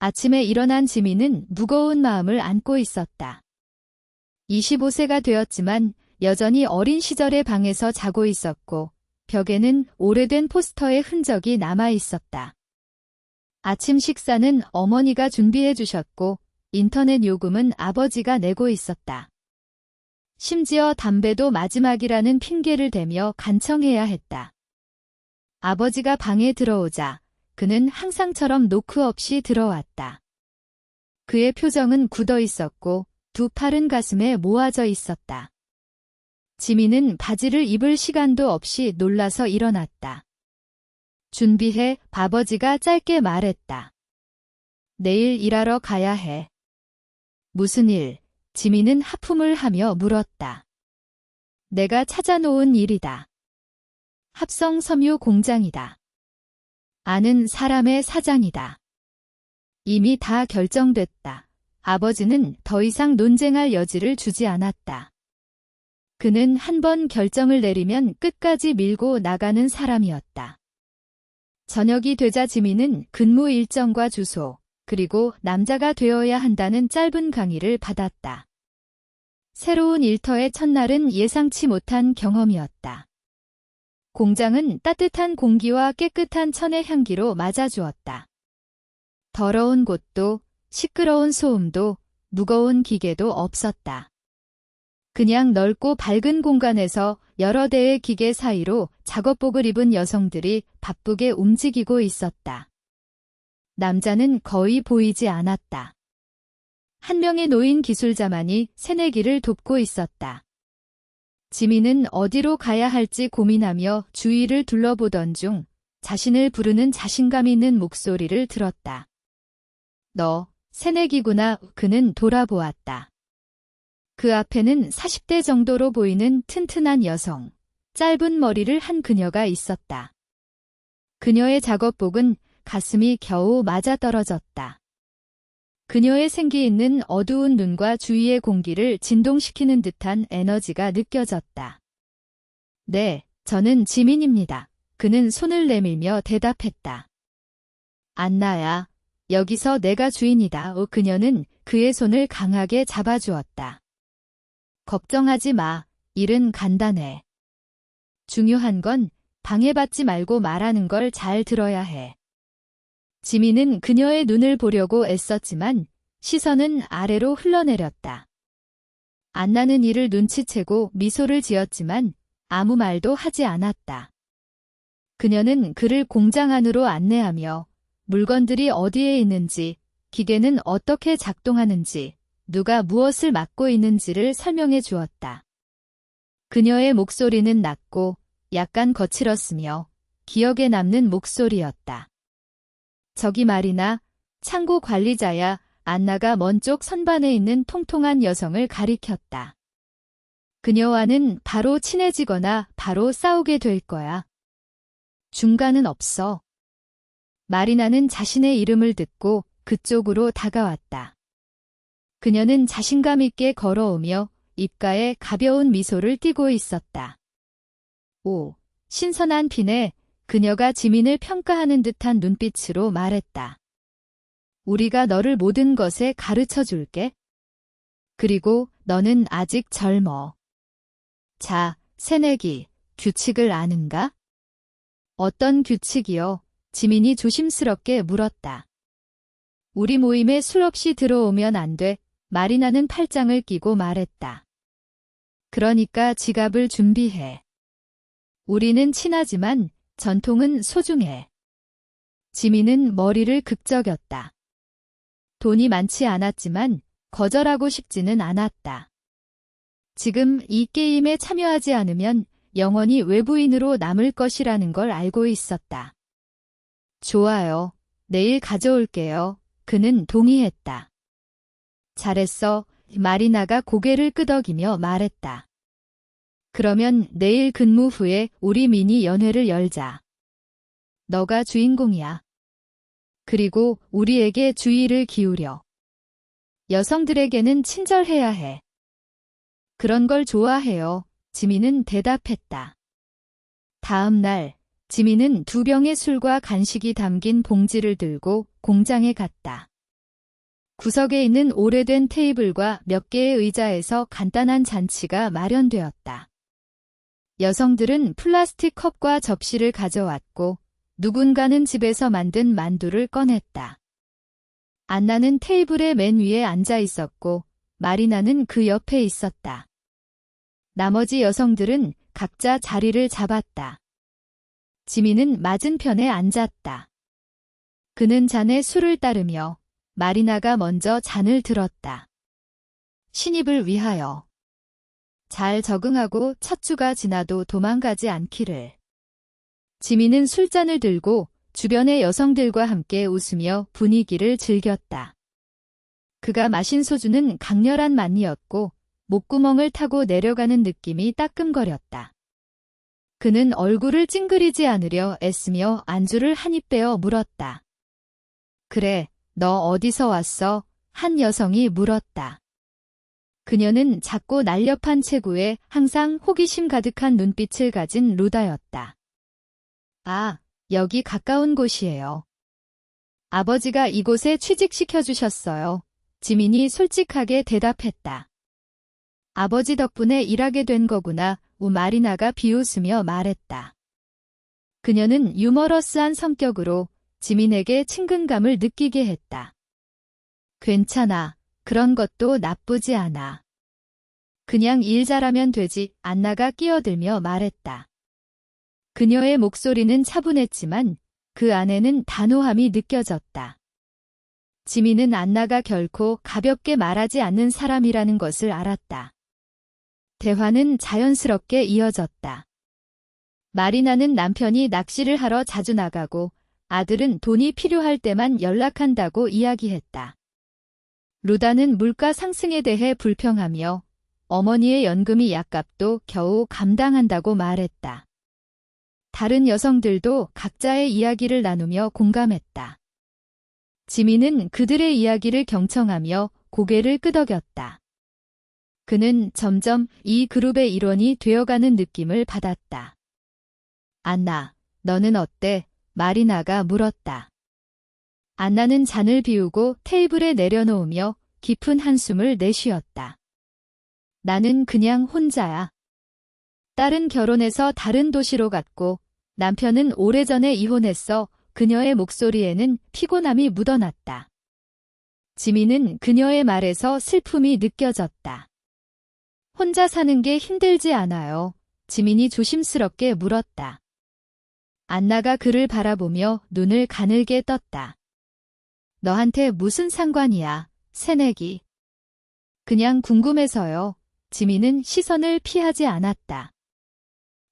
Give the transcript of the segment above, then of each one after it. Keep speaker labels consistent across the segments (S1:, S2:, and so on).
S1: 아침에 일어난 지민은 무거운 마음을 안고 있었다. 25세가 되었지만 여전히 어린 시절의 방에서 자고 있었고 벽에는 오래된 포스터의 흔적이 남아 있었다. 아침 식사는 어머니가 준비해 주셨고 인터넷 요금은 아버지가 내고 있었다. 심지어 담배도 마지막이라는 핑계를 대며 간청해야 했다. 아버지가 방에 들어오자 그는 항상처럼 노크 없이 들어왔다. 그의 표정은 굳어 있었고 두 팔은 가슴에 모아져 있었다. 지민은 바지를 입을 시간도 없이 놀라서 일어났다. 준비해 아버지가 짧게 말했다. 내일 일하러 가야 해. 무슨 일? 지민은 하품을 하며 물었다. 내가 찾아놓은 일이다. 합성 섬유 공장이다. 아는 사람의 사장이다. 이미 다 결정됐다. 아버지는 더 이상 논쟁할 여지를 주지 않았다. 그는 한 번 결정을 내리면 끝까지 밀고 나가는 사람이었다. 저녁이 되자 지민은 근무 일정과 주소, 그리고 남자가 되어야 한다는 짧은 강의를 받았다. 새로운 일터의 첫날은 예상치 못한 경험이었다. 공장은 따뜻한 공기와 깨끗한 천의 향기로 맞아주었다. 더러운 곳도 시끄러운 소음도 무거운 기계도 없었다. 그냥 넓고 밝은 공간에서 여러 대의 기계 사이로 작업복을 입은 여성들이 바쁘게 움직이고 있었다. 남자는 거의 보이지 않았다. 한 명의 노인 기술자만이 새내기를 돕고 있었다. 지민은 어디로 가야 할지 고민하며 주위를 둘러보던 중 자신을 부르는 자신감 있는 목소리를 들었다. 너, 새내기구나. 그는 돌아보았다. 그 앞에는 40대 정도로 보이는 튼튼한 여성, 짧은 머리를 한 그녀가 있었다. 그녀의 작업복은 가슴이 겨우 맞아떨어졌다. 그녀의 생기 있는 어두운 눈과 주위의 공기를 진동시키는 듯한 에너지가 느껴졌다. 네, 저는 지민입니다. 그는 손을 내밀며 대답했다. 안나야, 여기서 내가 주인이다. 오, 그녀는 그의 손을 강하게 잡아주었다. 걱정하지 마. 일은 간단해. 중요한 건 방해받지 말고 말하는 걸 잘 들어야 해. 지민은 그녀의 눈을 보려고 애썼지만 시선은 아래로 흘러내렸다. 안나는 이를 눈치채고 미소를 지었지만 아무 말도 하지 않았다. 그녀는 그를 공장 안으로 안내하며 물건들이 어디에 있는지, 기계는 어떻게 작동하는지, 누가 무엇을 맡고 있는지를 설명해 주었다. 그녀의 목소리는 낮고 약간 거칠었으며 기억에 남는 목소리였다. 저기 말이나 창고 관리자야 안나가 먼 쪽 선반에 있는 통통한 여성을 가리켰다. 그녀와는 바로 친해지거나 바로 싸우게 될 거야. 중간은 없어. 마리나는 자신의 이름을 듣고 그쪽으로 다가왔다. 그녀는 자신감 있게 걸어오며 입가에 가벼운 미소를 띠고 있었다. 오, 신선한 피네 그녀가 지민을 평가하는 듯한 눈빛으로 말했다. 우리가 너를 모든 것에 가르쳐 줄게. 그리고 너는 아직 젊어. 자, 새내기, 규칙을 아는가? 어떤 규칙이요? 지민이 조심스럽게 물었다. 우리 모임에 술 없이 들어오면 안 돼. 마리나는 팔짱을 끼고 말했다. 그러니까 지갑을 준비해. 우리는 친하지만 전통은 소중해. 지민은 머리를 극적였다. 돈이 많지 않았지만 거절하고 싶지는 않았다. 지금 이 게임에 참여하지 않으면 영원히 외부인으로 남을 것이라는 걸 알고 있었다. 좋아요. 내일 가져올게요. 그는 동의했다. 잘했어. 마리나가 고개를 끄덕이며 말했다. 그러면 내일 근무 후에 우리 미니 연회를 열자. 너가 주인공이야. 그리고 우리에게 주의를 기울여. 여성들에게는 친절해야 해. 그런 걸 좋아해요. 지민은 대답했다. 다음 날, 지민은 두 병의 술과 간식이 담긴 봉지를 들고 공장에 갔다. 구석에 있는 오래된 테이블과 몇 개의 의자에서 간단한 잔치가 마련되었다. 여성들은 플라스틱 컵과 접시를 가져왔고 누군가는 집에서 만든 만두를 꺼냈다. 안나는 테이블의 맨 위에 앉아 있었고 마리나는 그 옆에 있었다. 나머지 여성들은 각자 자리를 잡았다. 지민은 맞은편에 앉았다. 그는 잔에 술을 따르며 마리나가 먼저 잔을 들었다. 신입을 위하여. 잘 적응하고 첫 주가 지나도 도망가지 않기를. 지민은 술잔을 들고 주변의 여성들과 함께 웃으며 분위기를 즐겼다. 그가 마신 소주는 강렬한 맛이었고 목구멍을 타고 내려가는 느낌이 따끔거렸다. 그는 얼굴을 찡그리지 않으려 애쓰며 안주를 한 입 빼어 물었다. 그래, 너 어디서 왔어? 한 여성이 물었다. 그녀는 작고 날렵한 체구에 항상 호기심 가득한 눈빛을 가진 루다였다. 아, 여기 가까운 곳이에요. 아버지가 이곳에 취직시켜 주셨어요. 지민이 솔직하게 대답했다. 아버지 덕분에 일하게 된 거구나. 우 마리나가 비웃으며 말했다. 그녀는 유머러스한 성격으로 지민에게 친근감을 느끼게 했다. 괜찮아. 그런 것도 나쁘지 않아. 그냥 일 잘하면 되지. 안나가 끼어들며 말했다. 그녀의 목소리는 차분했지만 그 안에는 단호함이 느껴졌다. 지민은 안나가 결코 가볍게 말하지 않는 사람이라는 것을 알았다. 대화는 자연스럽게 이어졌다. 마리나는 남편이 낚시를 하러 자주 나가고 아들은 돈이 필요할 때만 연락한다고 이야기했다. 루다는 물가 상승에 대해 불평하며 어머니의 연금이 약값도 겨우 감당한다고 말했다. 다른 여성들도 각자의 이야기를 나누며 공감했다. 지민은 그들의 이야기를 경청하며 고개를 끄덕였다. 그는 점점 이 그룹의 일원이 되어가는 느낌을 받았다. 안나, 너는 어때? 마리나가 물었다. 안나는 잔을 비우고 테이블에 내려놓으며 깊은 한숨을 내쉬었다. 나는 그냥 혼자야. 딸은 결혼해서 다른 도시로 갔고 남편은 오래전에 이혼했어 그녀의 목소리에는 피곤함이 묻어났다. 지민은 그녀의 말에서 슬픔이 느껴졌다. 혼자 사는 게 힘들지 않아요. 지민이 조심스럽게 물었다. 안나가 그를 바라보며 눈을 가늘게 떴다. 너한테 무슨 상관이야, 새내기. 그냥 궁금해서요. 지민은 시선을 피하지 않았다.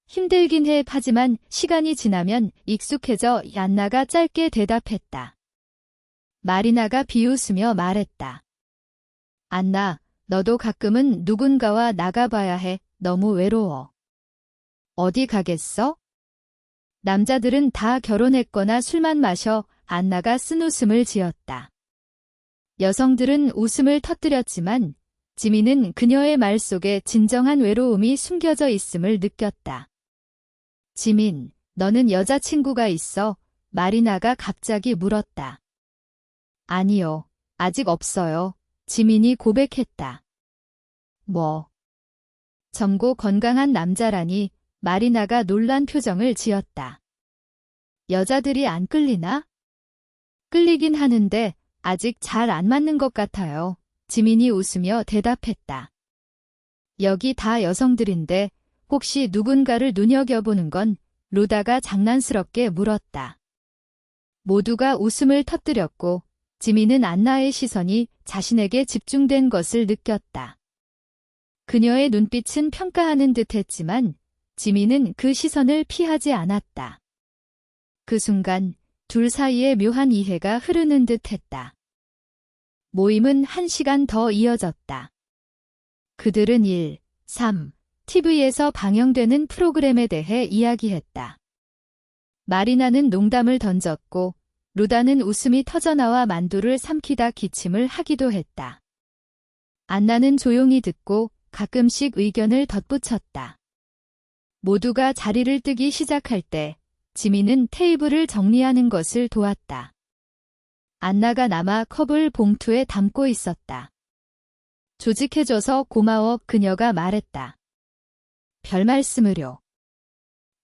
S1: 힘들긴 해 하지만 시간이 지나면 익숙해져 안나가 짧게 대답했다. 마리나가 비웃으며 말했다. 안나, 너도 가끔은 누군가와 나가봐야 해. 너무 외로워. 어디 가겠어? 남자들은 다 결혼했거나 술만 마셔 안나가 쓴 웃음을 지었다. 여성들은 웃음을 터뜨렸지만 지민은 그녀의 말 속에 진정한 외로움이 숨겨져 있음을 느꼈다. 지민, 너는 여자친구가 있어? 마리나가 갑자기 물었다. 아니요, 아직 없어요. 지민이 고백했다. 뭐. 젊고 건강한 남자라니 마리나가 놀란 표정을 지었다. 여자들이 안 끌리나? 끌리긴 하는데 아직 잘 안 맞는 것 같아요. 지민이 웃으며 대답했다. 여기 다 여성들인데 혹시 누군가를 눈여겨보는 건 루다가 장난스럽게 물었다. 모두가 웃음을 터뜨렸고 지민은 안나의 시선이 자신에게 집중된 것을 느꼈다. 그녀의 눈빛은 평가하는 듯 했지만 지민은 그 시선을 피하지 않았다. 그 순간 둘 사이에 묘한 이해가 흐르는 듯 했다. 모임은 한 시간 더 이어졌다. 그들은 1, 3, TV에서 방영되는 프로그램에 대해 이야기했다. 마리나는 농담을 던졌고 루다는 웃음이 터져나와 만두를 삼키다 기침을 하기도 했다. 안나는 조용히 듣고 가끔씩 의견을 덧붙였다. 모두가 자리를 뜨기 시작할 때 지민은 테이블을 정리하는 것을 도왔다. 안나가 남아 컵을 봉투에 담고 있었다. 조직해줘서 고마워 그녀가 말했다. 별 말씀을요.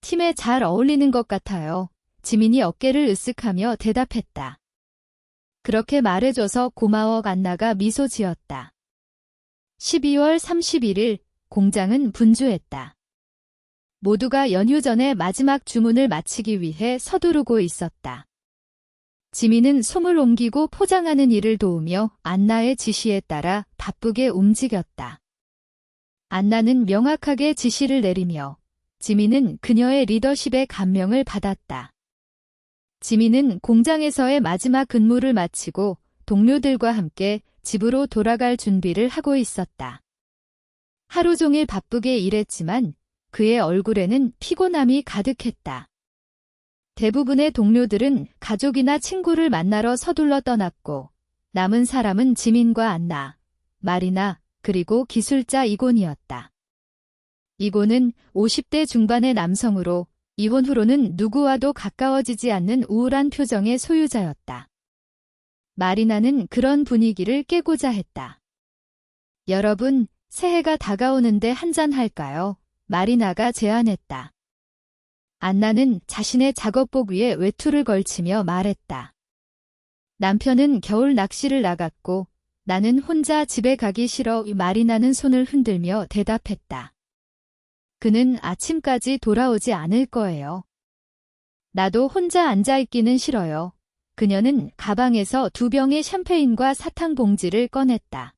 S1: 팀에 잘 어울리는 것 같아요. 지민이 어깨를 으쓱하며 대답했다. 그렇게 말해줘서 고마워 안나가 미소 지었다. 12월 31일 공장은 분주했다. 모두가 연휴 전에 마지막 주문을 마치기 위해 서두르고 있었다. 지민은 솜을 옮기고 포장하는 일을 도우며 안나의 지시에 따라 바쁘게 움직였다. 안나는 명확하게 지시를 내리며 지민은 그녀의 리더십에 감명을 받았다. 지민은 공장에서의 마지막 근무를 마치고 동료들과 함께 집으로 돌아갈 준비를 하고 있었다. 하루 종일 바쁘게 일했지만 그의 얼굴에는 피곤함이 가득했다. 대부분의 동료들은 가족이나 친구를 만나러 서둘러 떠났고 남은 사람은 지민과 안나, 마리나, 그리고 기술자 이곤이었다. 이곤은 50대 중반의 남성으로 이혼 후로는 누구와도 가까워지지 않는 우울한 표정의 소유자였다. 마리나는 그런 분위기를 깨고자 했다. 여러분, 새해가 다가오는데 한잔 할까요? 마리나가 제안했다. 안나는 자신의 작업복 위에 외투를 걸치며 말했다. 남편은 겨울 낚시를 나갔고 나는 혼자 집에 가기 싫어 마리나는 손을 흔들며 대답했다. 그는 아침까지 돌아오지 않을 거예요. 나도 혼자 앉아있기는 싫어요. 그녀는 가방에서 두 병의 샴페인과 사탕 봉지를 꺼냈다.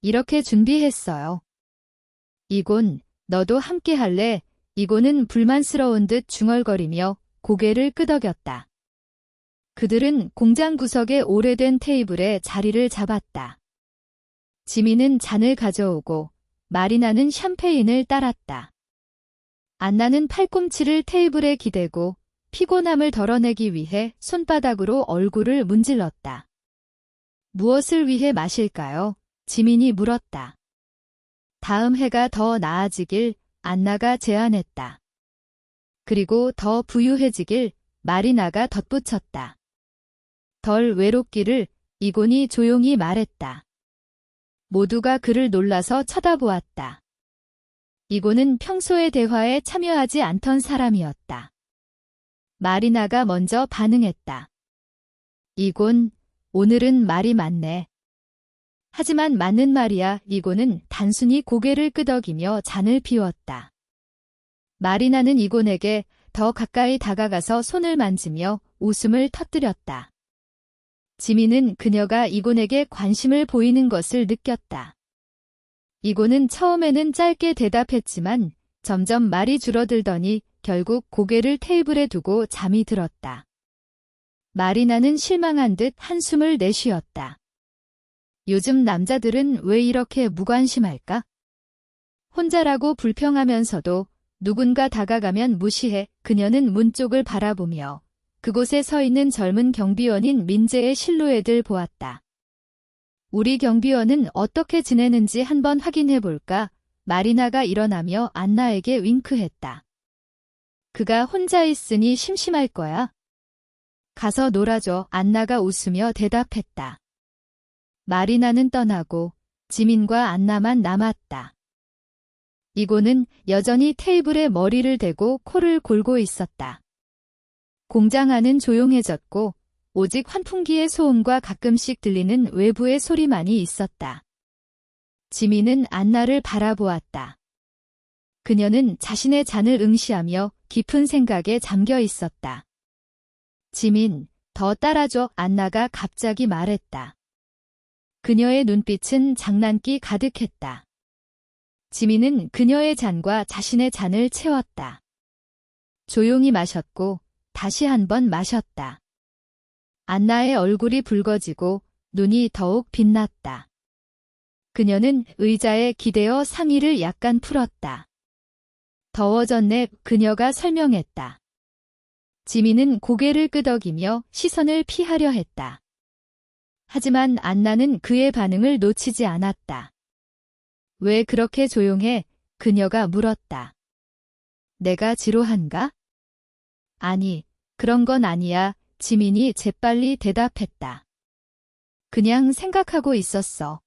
S1: 이렇게 준비했어요. 이곤, 너도 함께 할래? 이곤은 불만스러운 듯 중얼거리며 고개를 끄덕였다. 그들은 공장 구석의 오래된 테이블에 자리를 잡았다. 지민은 잔을 가져오고 마리나는 샴페인을 따랐다. 안나는 팔꿈치를 테이블에 기대고 피곤함을 덜어내기 위해 손바닥으로 얼굴을 문질렀다. 무엇을 위해 마실까요? 지민이 물었다. 다음 해가 더 나아지길 안나가 제안했다. 그리고 더 부유해지길 마리나가 덧붙였다. 덜 외롭기를 이곤이 조용히 말했다. 모두가 그를 놀라서 쳐다보았다. 이곤은 평소의 대화에 참여하지 않던 사람이었다. 마리나가 먼저 반응했다. 이곤, 오늘은 말이 많네. 하지만 맞는 말이야 이곤은 단순히 고개를 끄덕이며 잔을 비웠다. 마리나는 이곤에게 더 가까이 다가가서 손을 만지며 웃음을 터뜨렸다. 지민은 그녀가 이곤에게 관심을 보이는 것을 느꼈다. 이곤은 처음에는 짧게 대답했지만 점점 말이 줄어들더니 결국 고개를 테이블에 두고 잠이 들었다. 마리나는 실망한 듯 한숨을 내쉬었다. 요즘 남자들은 왜 이렇게 무관심할까? 혼자라고 불평하면서도 누군가 다가가면 무시해 그녀는 문 쪽을 바라보며 그곳에 서 있는 젊은 경비원인 민재의 실루엣을 보았다. 우리 경비원은 어떻게 지내는지 한번 확인해 볼까? 마리나가 일어나며 안나에게 윙크했다. 그가 혼자 있으니 심심할 거야. 가서 놀아줘. 안나가 웃으며 대답했다. 마리나는 떠나고 지민과 안나만 남았다. 이고는 여전히 테이블에 머리를 대고 코를 골고 있었다. 공장 안은 조용해졌고 오직 환풍기의 소음과 가끔씩 들리는 외부의 소리만이 있었다. 지민은 안나를 바라보았다. 그녀는 자신의 잔을 응시하며 깊은 생각에 잠겨 있었다. 지민, 더 따라줘 안나가 갑자기 말했다. 그녀의 눈빛은 장난기 가득했다. 지민은 그녀의 잔과 자신의 잔을 채웠다. 조용히 마셨고 다시 한 번 마셨다. 안나의 얼굴이 붉어지고 눈이 더욱 빛났다. 그녀는 의자에 기대어 상의를 약간 풀었다. 더워졌네 그녀가 설명했다. 지민은 고개를 끄덕이며 시선을 피하려 했다. 하지만 안나는 그의 반응을 놓치지 않았다. 왜 그렇게 조용해? 그녀가 물었다. 내가 지루한가? 아니, 그런 건 아니야. 지민이 재빨리 대답했다. 그냥 생각하고 있었어.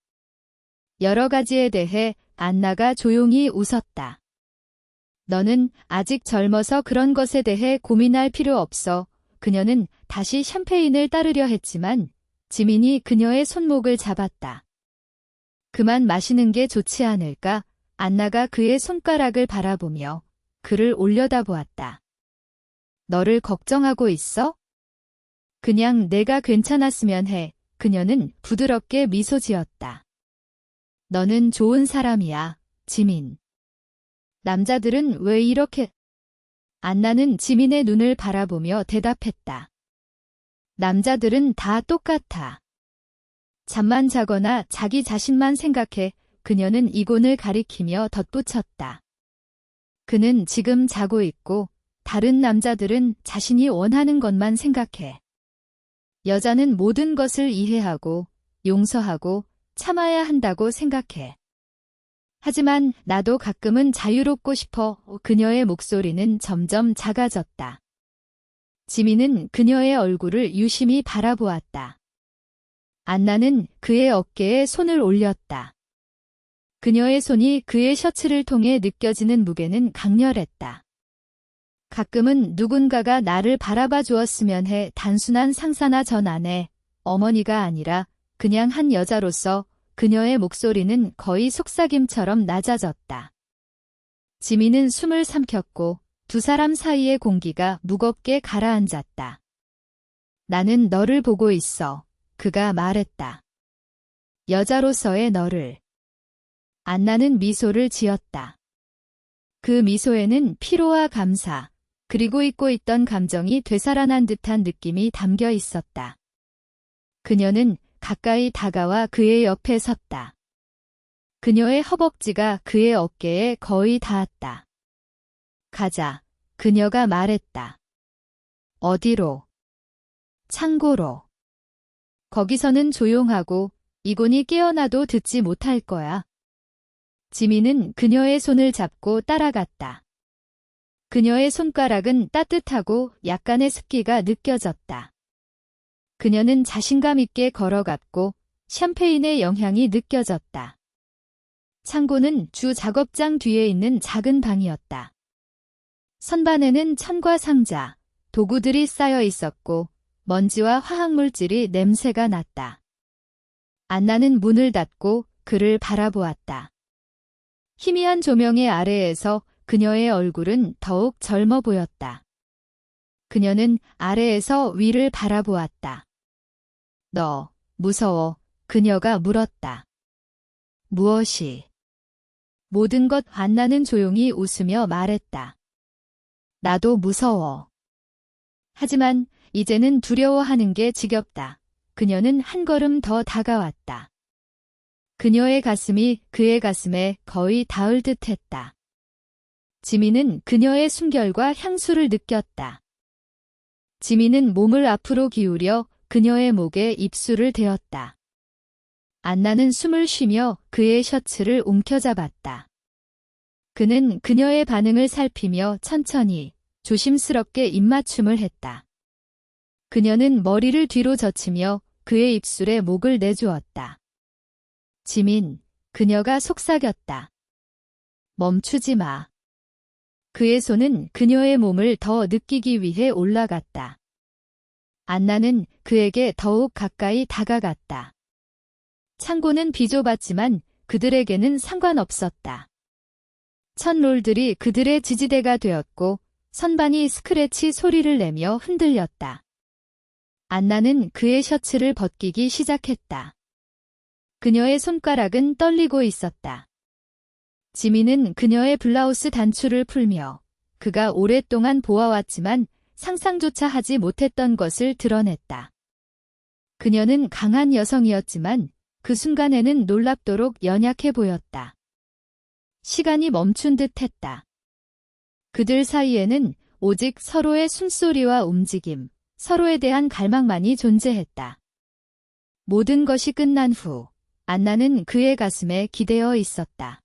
S1: 여러 가지에 대해 안나가 조용히 웃었다. 너는 아직 젊어서 그런 것에 대해 고민할 필요 없어. 그녀는 다시 샴페인을 따르려 했지만 지민이 그녀의 손목을 잡았다. 그만 마시는 게 좋지 않을까? 안나가 그의 손가락을 바라보며 그를 올려다보았다. 너를 걱정하고 있어? 그냥 내가 괜찮았으면 해. 그녀는 부드럽게 미소 지었다. 너는 좋은 사람이야, 지민. 남자들은 왜 이렇게... 안나는 지민의 눈을 바라보며 대답했다. 남자들은 다 똑같아. 잠만 자거나 자기 자신만 생각해 그녀는 이곤을 가리키며 덧붙였다. 그는 지금 자고 있고 다른 남자들은 자신이 원하는 것만 생각해. 여자는 모든 것을 이해하고 용서하고 참아야 한다고 생각해. 하지만 나도 가끔은 자유롭고 싶어 그녀의 목소리는 점점 작아졌다. 지민은 그녀의 얼굴을 유심히 바라보았다. 안나는 그의 어깨에 손을 올렸다. 그녀의 손이 그의 셔츠를 통해 느껴지는 무게는 강렬했다. 가끔은 누군가가 나를 바라봐 주었으면 해 단순한 상사나 전 아내, 어머니가 아니라 그냥 한 여자로서 그녀의 목소리는 거의 속삭임처럼 낮아졌다. 지민은 숨을 삼켰고 두 사람 사이의 공기가 무겁게 가라앉았다. 나는 너를 보고 있어. 그가 말했다. 여자로서의 너를. 안나는 미소를 지었다. 그 미소에는 피로와 감사, 그리고 잊고 있던 감정이 되살아난 듯한 느낌이 담겨 있었다. 그녀는 가까이 다가와 그의 옆에 섰다. 그녀의 허벅지가 그의 어깨에 거의 닿았다. 가자. 그녀가 말했다. 어디로? 창고로. 거기서는 조용하고 이곤이 깨어나도 듣지 못할 거야. 지민은 그녀의 손을 잡고 따라갔다. 그녀의 손가락은 따뜻하고 약간의 습기가 느껴졌다. 그녀는 자신감 있게 걸어갔고 샴페인의 영향이 느껴졌다. 창고는 주 작업장 뒤에 있는 작은 방이었다. 선반에는 천과 상자, 도구들이 쌓여 있었고 먼지와 화학물질이 냄새가 났다. 안나는 문을 닫고 그를 바라보았다. 희미한 조명의 아래에서 그녀의 얼굴은 더욱 젊어 보였다. 그녀는 아래에서 위를 바라보았다. 너, 무서워. 그녀가 물었다. 무엇이? 모든 것 안나는 조용히 웃으며 말했다. 나도 무서워. 하지만 이제는 두려워하는 게 지겹다. 그녀는 한 걸음 더 다가왔다. 그녀의 가슴이 그의 가슴에 거의 닿을 듯 했다. 지민은 그녀의 숨결과 향수를 느꼈다. 지민은 몸을 앞으로 기울여 그녀의 목에 입술을 대었다. 안나는 숨을 쉬며 그의 셔츠를 움켜잡았다. 그는 그녀의 반응을 살피며 천천히 조심스럽게 입맞춤을 했다. 그녀는 머리를 뒤로 젖히며 그의 입술에 목을 내주었다. 지민, 그녀가 속삭였다. 멈추지 마. 그의 손은 그녀의 몸을 더 느끼기 위해 올라갔다. 안나는 그에게 더욱 가까이 다가갔다. 창고는 비좁았지만 그들에게는 상관없었다. 첫 롤들이 그들의 지지대가 되었고 선반이 스크래치 소리를 내며 흔들렸다. 안나는 그의 셔츠를 벗기기 시작했다. 그녀의 손가락은 떨리고 있었다. 지민은 그녀의 블라우스 단추를 풀며 그가 오랫동안 보아왔지만 상상조차 하지 못했던 것을 드러냈다. 그녀는 강한 여성이었지만 그 순간에는 놀랍도록 연약해 보였다. 시간이 멈춘 듯 했다. 그들 사이에는 오직 서로의 숨소리와 움직임, 서로에 대한 갈망만이 존재했다. 모든 것이 끝난 후, 안나는 그의 가슴에 기대어 있었다.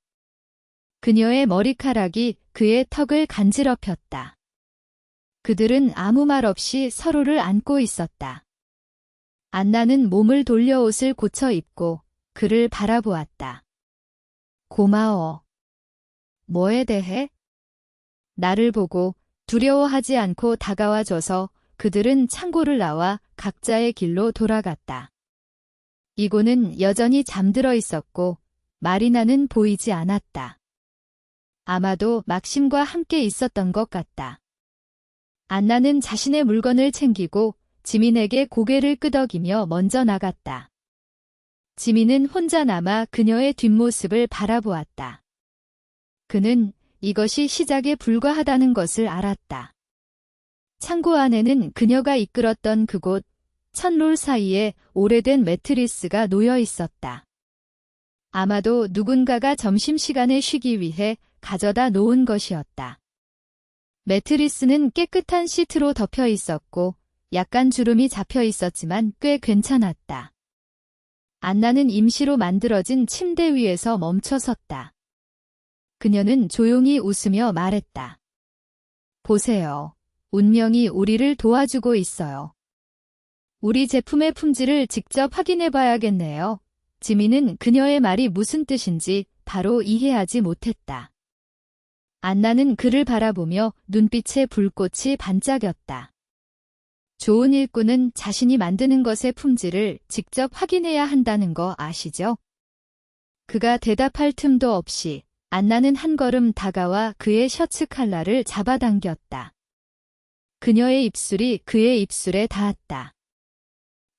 S1: 그녀의 머리카락이 그의 턱을 간지럽혔다. 그들은 아무 말 없이 서로를 안고 있었다. 안나는 몸을 돌려 옷을 고쳐 입고 그를 바라보았다. 고마워. 뭐에 대해? 나를 보고 두려워하지 않고 다가와 줘서 그들은 창고를 나와 각자의 길로 돌아갔다. 이고는 여전히 잠들어 있었고 마리나는 보이지 않았다. 아마도 막심과 함께 있었던 것 같다. 안나는 자신의 물건을 챙기고 지민에게 고개를 끄덕이며 먼저 나갔다. 지민은 혼자 남아 그녀의 뒷모습을 바라보았다. 그는 이것이 시작에 불과하다는 것을 알았다. 창고 안에는 그녀가 이끌었던 그곳 천롤 사이에 오래된 매트리스가 놓여 있었다. 아마도 누군가가 점심시간에 쉬기 위해 가져다 놓은 것이었다. 매트리스는 깨끗한 시트로 덮여 있었고 약간 주름이 잡혀 있었지만 꽤 괜찮았다. 안나는 임시로 만들어진 침대 위에서 멈춰 섰다. 그녀는 조용히 웃으며 말했다. 보세요. 운명이 우리를 도와주고 있어요. 우리 제품의 품질을 직접 확인해 봐야겠네요. 지민은 그녀의 말이 무슨 뜻인지 바로 이해하지 못했다. 안나는 그를 바라보며 눈빛에 불꽃이 반짝였다. 좋은 일꾼은 자신이 만드는 것의 품질을 직접 확인해야 한다는 거 아시죠? 그가 대답할 틈도 없이 안나는 한 걸음 다가와 그의 셔츠 칼라를 잡아당겼다. 그녀의 입술이 그의 입술에 닿았다.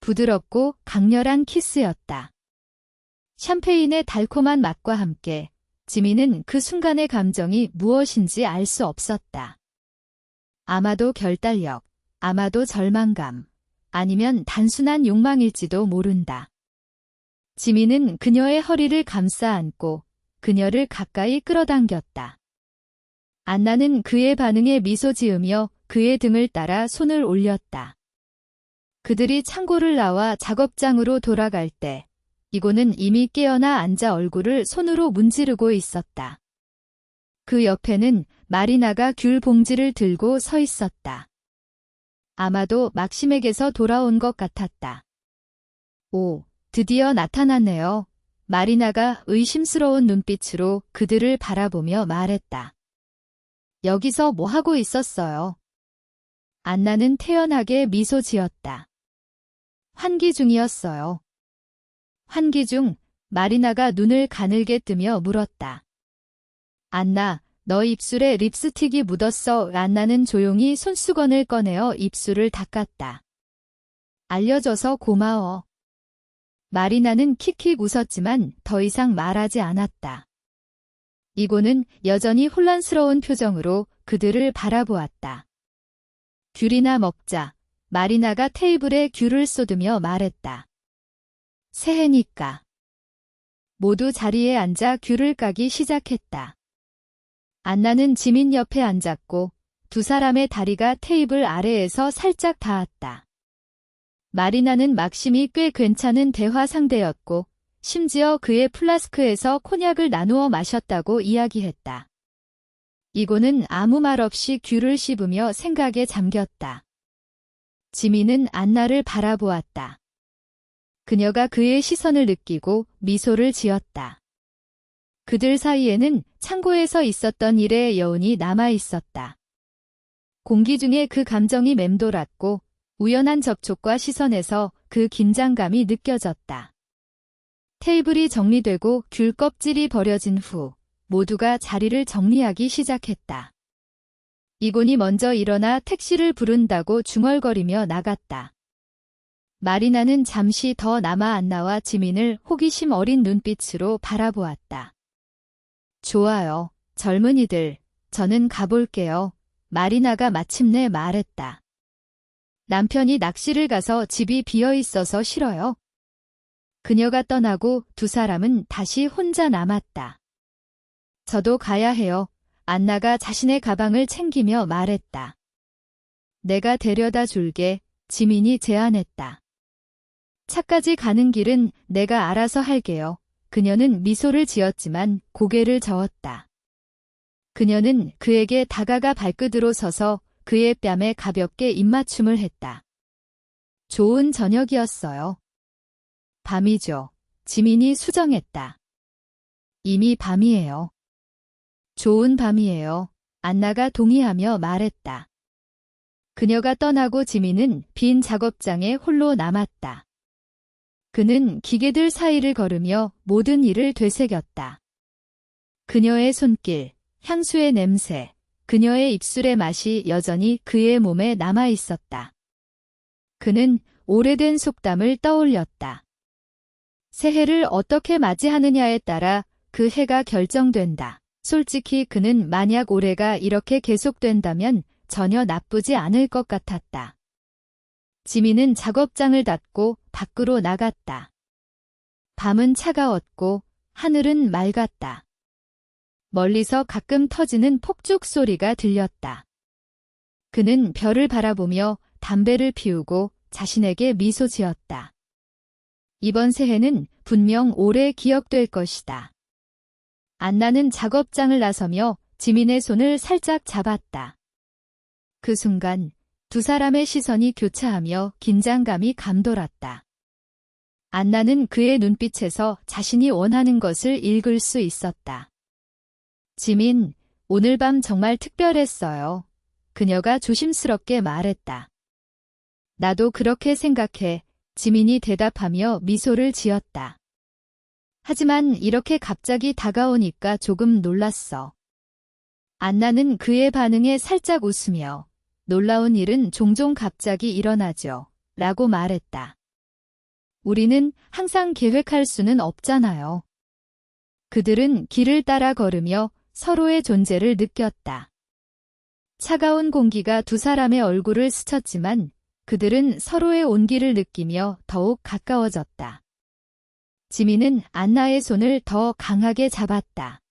S1: 부드럽고 강렬한 키스였다. 샴페인의 달콤한 맛과 함께 지민은 그 순간의 감정이 무엇인지 알 수 없었다. 아마도 결단력, 아마도 절망감, 아니면 단순한 욕망일지도 모른다. 지민은 그녀의 허리를 감싸 안고 그녀를 가까이 끌어당겼다. 안나는 그의 반응에 미소 지으며 그의 등을 따라 손을 올렸다. 그들이 창고를 나와 작업장으로 돌아갈 때 이고는 이미 깨어나 앉아 얼굴을 손으로 문지르고 있었다. 그 옆에는 마리나가 귤 봉지를 들고 서 있었다. 아마도 막심에게서 돌아온 것 같았다. 오, 드디어 나타났네요. 마리나가 의심스러운 눈빛으로 그들을 바라보며 말했다. 여기서 뭐 하고 있었어요? 안나는 태연하게 미소 지었다. 환기 중이었어요. 환기 중 마리나가 눈을 가늘게 뜨며 물었다. 안나, 너 입술에 립스틱이 묻었어. 안나는 조용히 손수건을 꺼내어 입술을 닦았다. 알려줘서 고마워. 마리나는 킥킥 웃었지만 더 이상 말하지 않았다. 이고는 여전히 혼란스러운 표정으로 그들을 바라보았다. 귤이나 먹자. 마리나가 테이블에 귤을 쏟으며 말했다. 새해니까. 모두 자리에 앉아 귤을 까기 시작했다. 안나는 지민 옆에 앉았고 두 사람의 다리가 테이블 아래에서 살짝 닿았다. 마리나는 막심이 꽤 괜찮은 대화 상대였고 심지어 그의 플라스크에서 콘약을 나누어 마셨다고 이야기했다. 이고는 아무 말 없이 귤을 씹으며 생각에 잠겼다. 지민은 안나를 바라보았다. 그녀가 그의 시선을 느끼고 미소를 지었다. 그들 사이에는 창고에서 있었던 일의 여운이 남아 있었다. 공기 중에 그 감정이 맴돌았고 우연한 접촉과 시선에서 그 긴장감이 느껴졌다. 테이블이 정리되고 귤 껍질이 버려진 후 모두가 자리를 정리하기 시작했다. 이곤이 먼저 일어나 택시를 부른다고 중얼거리며 나갔다. 마리나는 잠시 더 남아 안나와 지민을 호기심 어린 눈빛으로 바라보았다. 좋아요, 젊은이들. 저는 가볼게요. 마리나가 마침내 말했다. 남편이 낚시를 가서 집이 비어 있어서 싫어요. 그녀가 떠나고 두 사람은 다시 혼자 남았다. 저도 가야 해요. 안나가 자신의 가방을 챙기며 말했다. 내가 데려다 줄게. 지민이 제안했다. 차까지 가는 길은 내가 알아서 할게요. 그녀는 미소를 지었지만 고개를 저었다. 그녀는 그에게 다가가 발끝으로 서서 그의 뺨에 가볍게 입맞춤을 했다. 좋은 저녁이었어요. 밤이죠. 지민이 수정했다. 이미 밤이에요. 좋은 밤이에요. 안나가 동의하며 말했다. 그녀가 떠나고 지민은 빈 작업장에 홀로 남았다. 그는 기계들 사이를 걸으며 모든 일을 되새겼다. 그녀의 손길, 향수의 냄새, 그녀의 입술의 맛이 여전히 그의 몸에 남아 있었다. 그는 오래된 속담을 떠올렸다. 새해를 어떻게 맞이하느냐에 따라 그 해가 결정된다. 솔직히 그는 만약 올해가 이렇게 계속된다면 전혀 나쁘지 않을 것 같았다. 지민은 작업장을 닫고 밖으로 나갔다. 밤은 차가웠고 하늘은 맑았다. 멀리서 가끔 터지는 폭죽 소리가 들렸다. 그는 별을 바라보며 담배를 피우고 자신에게 미소 지었다. 이번 새해는 분명 오래 기억될 것이다. 안나는 작업장을 나서며 지민의 손을 살짝 잡았다. 그 순간 두 사람의 시선이 교차하며 긴장감이 감돌았다. 안나는 그의 눈빛에서 자신이 원하는 것을 읽을 수 있었다. 지민, 오늘 밤 정말 특별했어요. 그녀가 조심스럽게 말했다. 나도 그렇게 생각해. 지민이 대답하며 미소를 지었다. 하지만 이렇게 갑자기 다가오니까 조금 놀랐어. 안나는 그의 반응에 살짝 웃으며 놀라운 일은 종종 갑자기 일어나죠. 라고 말했다. 우리는 항상 계획할 수는 없잖아요. 그들은 길을 따라 걸으며 서로의 존재를 느꼈다. 차가운 공기가 두 사람의 얼굴을 스쳤지만 그들은 서로의 온기를 느끼며 더욱 가까워졌다. 지민은 안나의 손을 더 강하게 잡았다.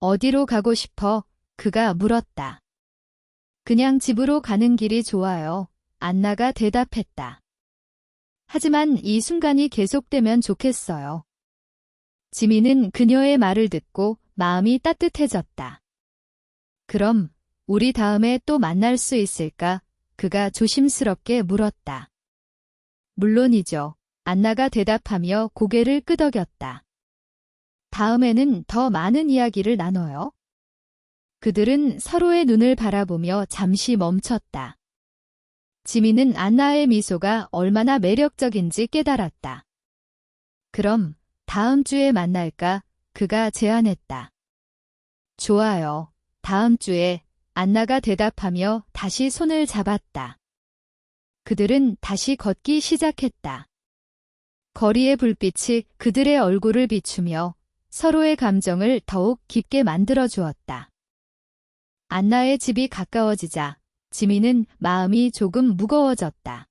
S1: 어디로 가고 싶어? 그가 물었다. 그냥 집으로 가는 길이 좋아요. 안나가 대답했다. 하지만 이 순간이 계속되면 좋겠어요. 지민은 그녀의 말을 듣고 마음이 따뜻해졌다. 그럼 우리 다음에 또 만날 수 있을까? 그가 조심스럽게 물었다. 물론이죠. 안나가 대답하며 고개를 끄덕였다. 다음에는 더 많은 이야기를 나눠요. 그들은 서로의 눈을 바라보며 잠시 멈췄다. 지민은 안나의 미소가 얼마나 매력적인지 깨달았다. 그럼 다음 주에 만날까? 그가 제안했다. 좋아요. 다음 주에 안나가 대답하며 다시 손을 잡았다. 그들은 다시 걷기 시작했다. 거리의 불빛이 그들의 얼굴을 비추며 서로의 감정을 더욱 깊게 만들어 주었다. 안나의 집이 가까워지자 지민은 마음이 조금 무거워졌다.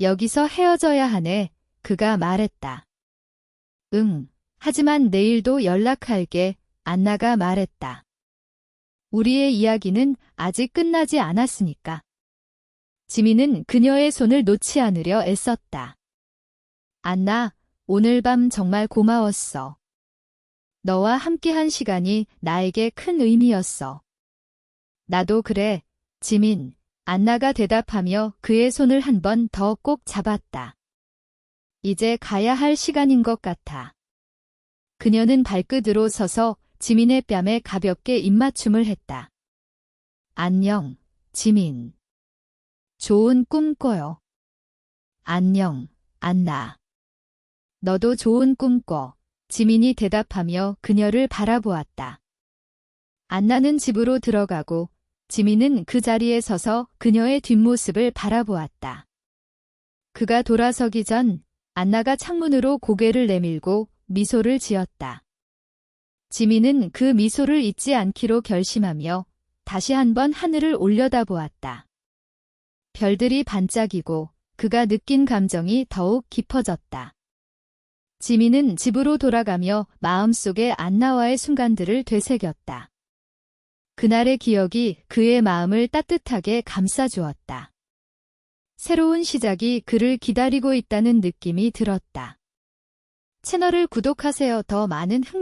S1: 여기서 헤어져야 하네, 그가 말했다. 응, 하지만 내일도 연락할게, 안나가 말했다. 우리의 이야기는 아직 끝나지 않았으니까. 지민은 그녀의 손을 놓지 않으려 애썼다. 안나, 오늘 밤 정말 고마웠어. 너와 함께한 시간이 나에게 큰 의미였어. 나도 그래, 지민. 안나가 대답하며 그의 손을 한 번 더 꼭 잡았다. 이제 가야 할 시간인 것 같아. 그녀는 발끝으로 서서 지민의 뺨에 가볍게 입맞춤을 했다. 안녕, 지민. 좋은 꿈 꿔요. 안녕, 안나. 너도 좋은 꿈 꿔. 지민이 대답하며 그녀를 바라보았다. 안나는 집으로 들어가고 지민은 그 자리에 서서 그녀의 뒷모습을 바라보았다. 그가 돌아서기 전 안나가 창문으로 고개를 내밀고 미소를 지었다. 지민은 그 미소를 잊지 않기로 결심하며 다시 한번 하늘을 올려다보았다. 별들이 반짝이고 그가 느낀 감정이 더욱 깊어졌다. 지민은 집으로 돌아가며 마음속에 안나와의 순간들을 되새겼다. 그날의 기억이 그의 마음을 따뜻하게 감싸주었다. 새로운 시작이 그를 기다리고 있다는 느낌이 들었다. 채널을 구독하세요. 더 많은 흥